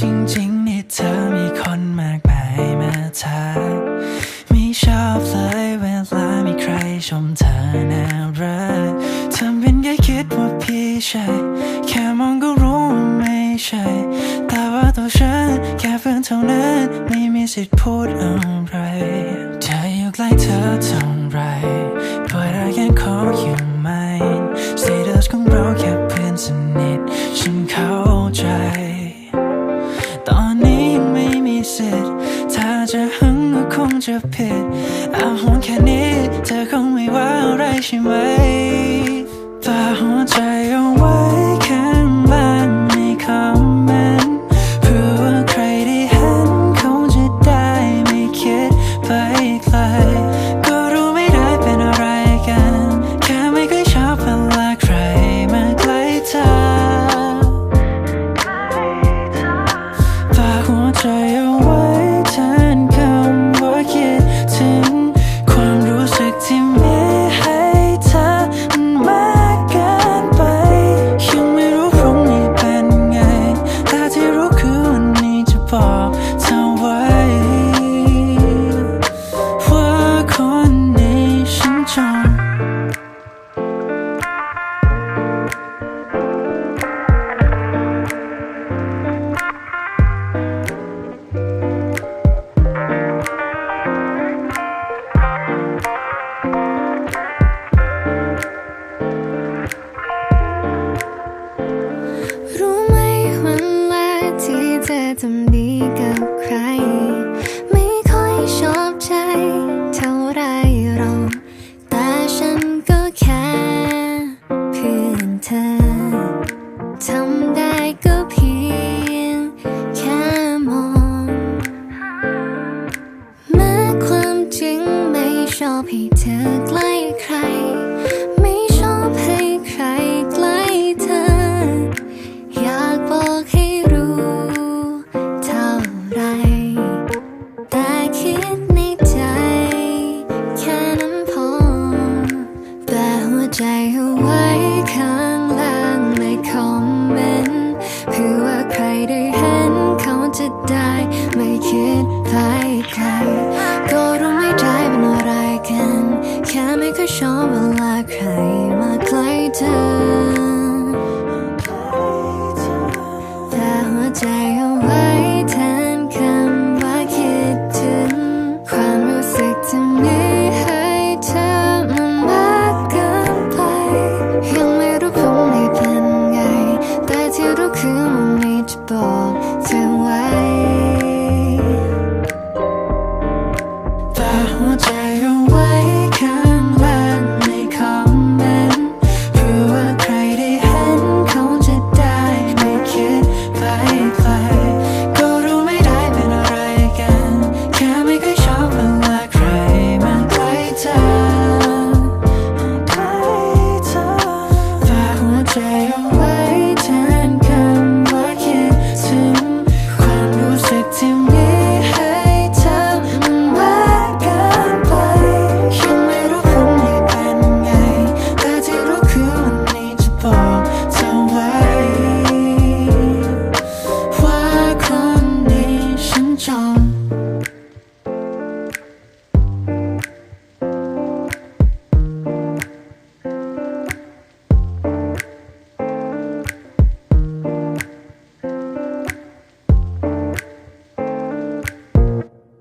จริงๆนี่เธอมีคนมากมายมาทักไม่ชอบเลยเวลามีใครชมเธอน่ารักทำเป็นแค่คิดว่าพี่ใช่ แค่มองก็รู้ว่าไม่ใช่ แต่ว่าตัวฉันแค่เพื่อนเท่านั้น ไม่มีสิทธิ์พูดอะไรเธออยู่ใกล้เธอเท่า คงไม่ว่าอะไรใช่ไหมฝากหัวใจ ทำดีกับใคร ไม่ค่อยชอบใจ เท่าไรหรอกแต่ฉันก็แค่เพื่อนเธอทำได้ก็เพียงแค่มองแม้ความจริงไม่ชอบให้เธอ เขาจะ I Thank you.